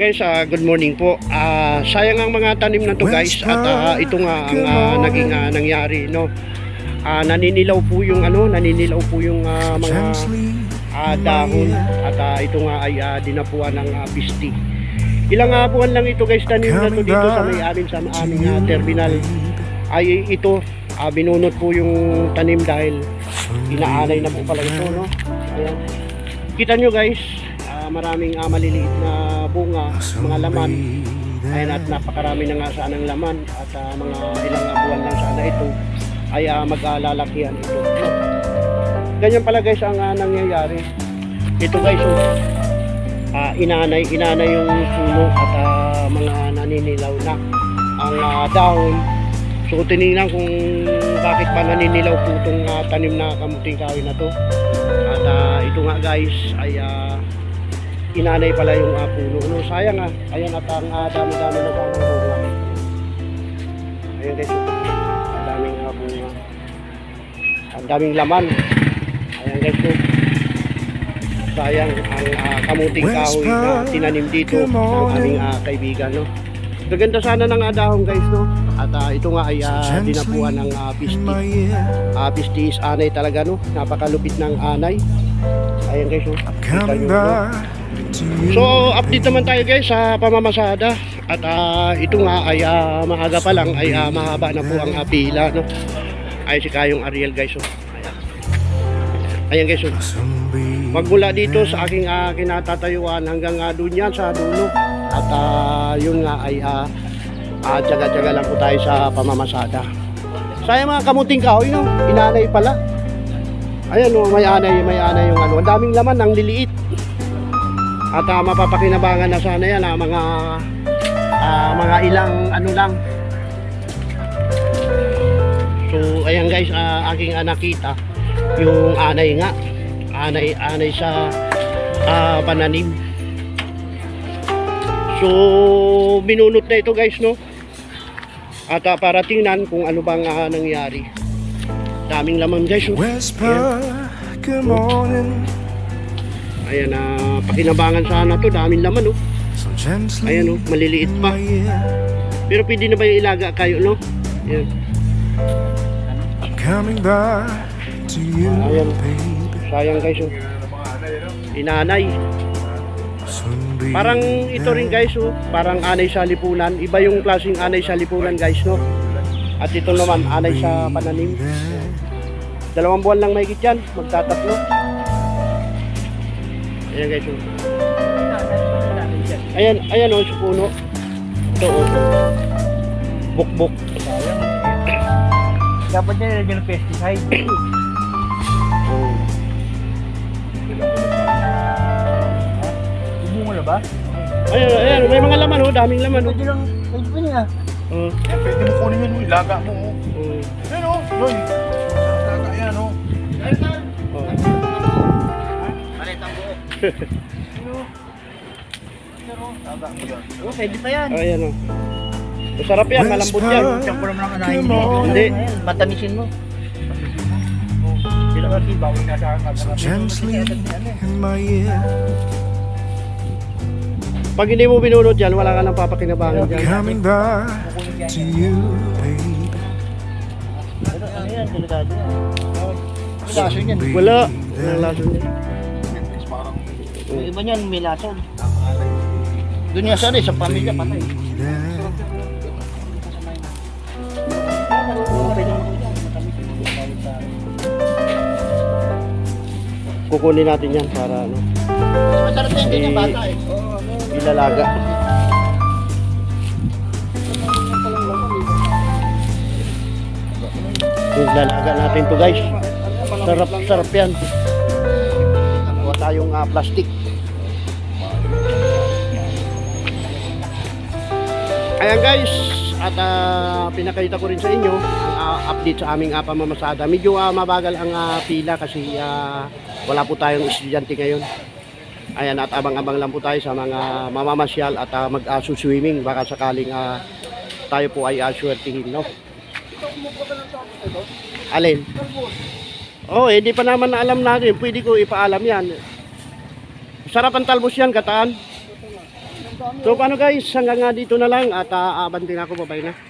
Guys, ah, good morning po. Ah, sayang ang mga tanim na to guys at ah, ito nga ang ah, naging ah, nangyari no. Ah, naninilaw po yung ano, naninilaw po yung ah, mga ah, dahon at ah, ito nga ay ah, dinapuan ng ah, pisti. Ilang ah, buwan lang ito guys tanim na to dito sa may amin sa aming ah, terminal. Ay ito, ah, binunot po yung tanim dahil inaanay na po pala ito no. Ayan. Kita nyo guys, ah, maraming ah, maliliit na bunga, mga laman. Ayan at napakarami na nga sana ng laman at ah, mga ilang buwan lang sana ito ay ah, mag-alalakihan ito. No? Ganyan pala guys ang ah, nangyayari. Ito guys, oh, ah, inanay, inanay yung puno at ah, mga naninilaw na ang ah, dahon. So tinignan kung bakit pa naninilaw po itong ah, tanim na kamuting kahoy na to. At ah, ito nga guys ay ah, inanay pala yung uh, puno. No, sayang ah. Ayan at ang ah, dami-dami na pang bunga. Ayan guys. oh. Ang daming uh, bunga. Ang daming laman. Ayan guys. Oh. Sayang ang ah, kamuting kahoy na tinanim dito ng aming ah, kaibigan. No? Gaganda sana ng ah, dahon guys. No? At ah, ito nga ay ah, dinapuan ng uh, pisti. Ah, pisti is anay talaga. No? Napakalupit ng anay. Ayan guys. Oh. Kita nyo, no? So, update naman tayo guys sa pamamasada. At ah, ito nga ay ah, maaga pa lang ay ah, mahaba na po ang ah, pila. No? Ay si Kayong Ariel guys. Oh. Ayan. Ayan guys. Oh. Magmula dito sa aking ah, kinatatayuan hanggang uh, doon yan sa dulo. At ah, yun nga ay uh, tsaga-tsaga lang po tayo sa pamamasada. Sayang mga kamuting kahoy, no? Inanay pala. Ayan, oh, may anay, may anay yung ano. Ang daming laman, ang liliit. At ah, mapapakinabangan na sana yan ah, mga ah, mga ilang ano lang. So ayan guys, ah, aking nakita yung anay nga. Anay anay sa ah, pananim. So binunot na ito guys no. At ah, para tingnan kung ano bang ah, nangyari. Daming laman guys. Oh. Whisper, good morning. Ayan na pakinabangan sana to, daming laman oh. Ayan oh, maliliit pa. Pero pwede na ba yung ilaga kayo, no? Ayan. I'm coming back to you, Ayan. baby. Sayang guys, oh. Inanay. Parang ito rin guys, oh. Parang anay sa lipunan. Iba yung klaseng anay sa lipunan guys, no? At ito naman, anay sa pananim. Dalawang buwan lang mahigit yan. Magtatatlo. Ayan guys, oh. Ayan, ayan oh, sa puno. Ito, oh. Bukbuk. Dapat niya nilagyan ng pesticide. Oh. Ubungo na ba? Ayan, ayan, may mga laman, oh. Daming laman, oh. Pwede lang, pwede pa niya. Oh. Eh, pwede mo kunin yun, ilaga mo. oh. Oh. Yan o, Loy. Yan. Oo, pwede pa yan. Ayan, oh. Masarap yan, malambot yan. Siyang ko naman ang Come mo. Hindi. Matamisin mo. Sila kasi bawal na sa akin. So gently in my ear. Pag hindi mo binunod yan, wala ka nang papakinabangan dyan. Coming back to you, baby. Ano yan, delikado yan. Yan. Wala. Wala laso niya. Yung iba niyan, may lason. Doon niya sana, sa pamilya, patay. Kukunin natin yan para ano, Masarap yan, ganyan bata eh. ilalaga. Ilalaga natin to guys. Sarap, sarap yan. Tayong ah, plastic. Ayan guys, at ah, pinakita ko rin sa inyo ang ah, update sa aming uh, pamamasada. Medyo ah, mabagal ang ah, pila kasi ah, wala po tayong estudyante ngayon. Ayan, at abang-abang lang po tayo sa mga mamamasyal at uh, mag-swimming. Baka sakaling ah, tayo po ay uh, swertihin, no? Alin? Oh, hindi pa naman na alam natin. Pwede ko ipaalam yan. Sarap ang talbos yan, kataan. So paano guys, hanggang nga dito na lang at uh, aabantin ako, babay na.